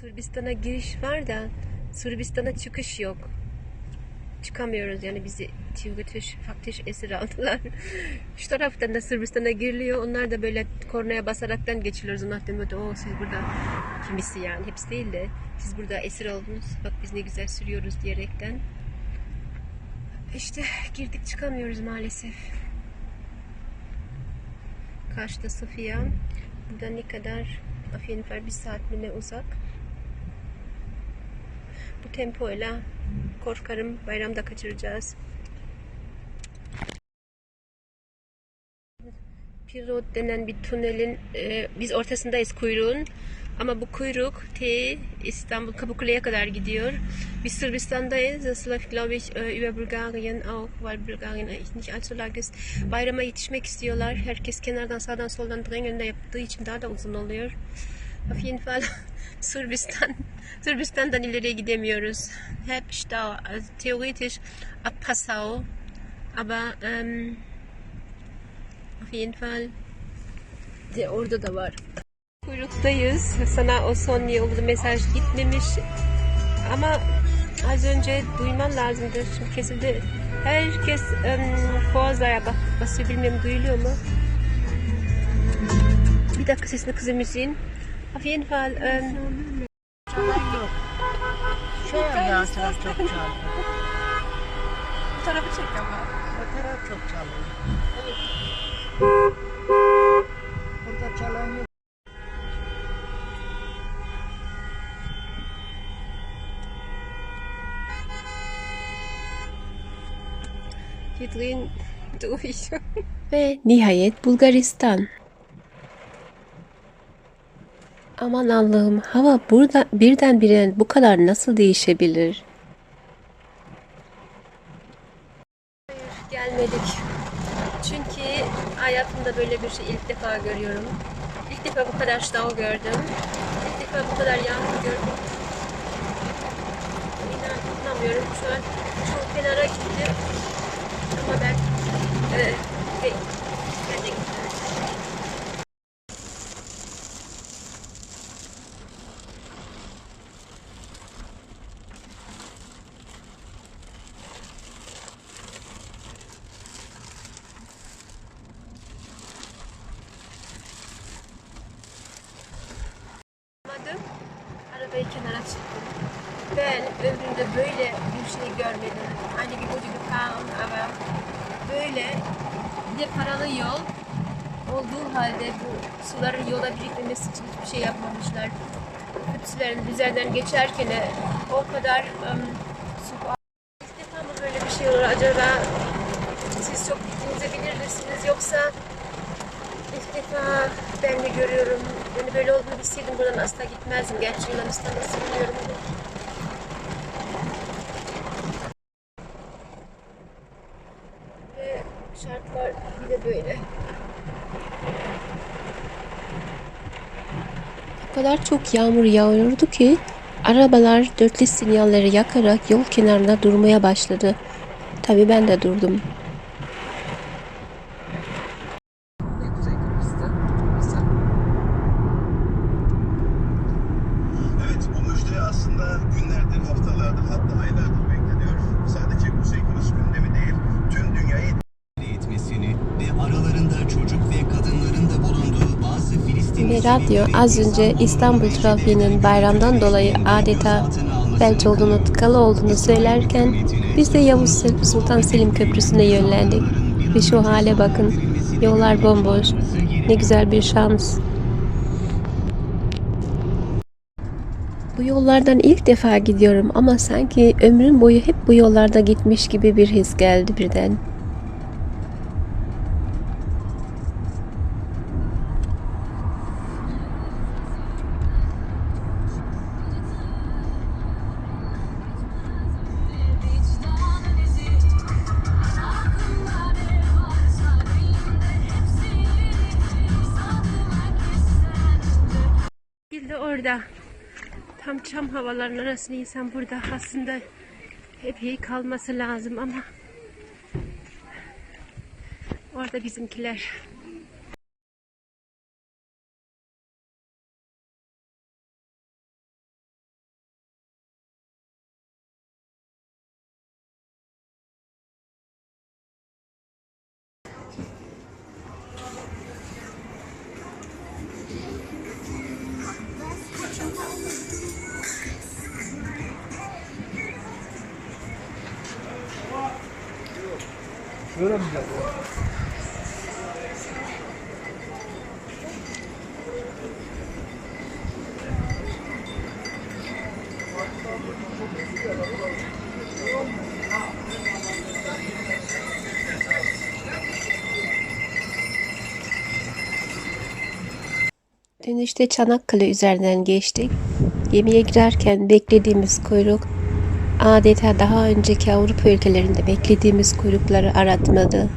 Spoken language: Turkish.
Sırbistan'a giriş var da Sırbistan'a çıkış yok. Çıkamıyoruz yani bizi Tivgütüş faktiş esir aldılar. Şu taraftan da Sırbistan'a giriliyor. Onlar da böyle kornaya basaraktan geçiliyoruz. Onlar böyle o siz burada kimisi yani hepsi değil de siz burada esir oldunuz. Bak biz ne güzel sürüyoruz diyerekten. İşte girdik çıkamıyoruz maalesef. Karşıda Sofia. Burada ne kadar Fall bir saat mi ne uzak. Bu tempoyla korkarım bayramda kaçıracağız. Pirot denen bir tünelin e, biz ortasındayız kuyruğun. Ama bu kuyruk T İstanbul Kapıkule'ye kadar gidiyor. Biz Sırbistan'dayız. Läuft glaube ich über Bulgarien auch, weil Bulgarien eigentlich nicht allzu lang ist. Bayrama yetişmek istiyorlar. Herkes kenardan sağdan soldan drängeln de yaptığı için daha da uzun oluyor. Auf jeden Fall Sırbistan. Sırbistan'dan ileriye gidemiyoruz. Hep. Also theoretisch ab Passau. Aber ähm, auf jeden Fall de orada da var. Kuyruktayız. Sana o son yolda mesaj gitmemiş. Ama az önce duyman lazımdır. Şimdi kesildi. Herkes um, Boğazlar'a bak, basıyor bilmiyorum duyuluyor mu? Bir dakika sesini kızı müziğin. Auf jeden Fall um, Şey yan taraf çok çaldı. bu tarafı çek ama. O taraf çok çalıyor. Burada çalan yok. Wir drehen durch. Ve nihayet Bulgaristan. Aman Allah'ım hava burada birdenbire bu kadar nasıl değişebilir? Gelmedik. Çünkü hayatımda böyle bir şey ilk defa görüyorum. İlk defa bu kadar stau gördüm. İlk defa bu kadar yağmur gördüm. İnan, inanmıyorum. Şu an çok kenara gittim. Ama ben e, ben de. Arabayı kenara çıktım. Ben ömrümde böyle bir şey görmedim. Hani bir ucu kan ama böyle bir de paralı yol olduğu halde bu suların yola birikmemesi için hiçbir şey yapmamışlar. Hepsilerin üzerinden geçerken o kadar um, su İlk mı böyle bir şey olur acaba? Siz çok gittiğinizi bilirsiniz yoksa Defa ben de görüyorum. Yani böyle olduğunu bilseydim buradan asla gitmezdim. Gerçi Yunanistan'da sığınıyorum. Ve şartlar bir de böyle. O kadar çok yağmur yağıyordu ki arabalar dörtlü sinyalleri yakarak yol kenarında durmaya başladı. Tabii ben de durdum. Radyo az önce İstanbul trafiğinin bayramdan dolayı adeta felç olduğunu, tıkalı olduğunu söylerken biz de Yavuz Sultan Selim Köprüsü'ne yönlendik. Ve şu hale bakın. Yollar bomboş. Ne güzel bir şans. Bu yollardan ilk defa gidiyorum ama sanki ömrüm boyu hep bu yollarda gitmiş gibi bir his geldi birden. Orada. Tam çam havaların arasında insan burada aslında epey kalması lazım ama orada bizimkiler Dönüşte Çanakkale üzerinden geçtik. Gemiye girerken beklediğimiz kuyruk adeta daha önceki Avrupa ülkelerinde beklediğimiz kuyrukları aratmadı.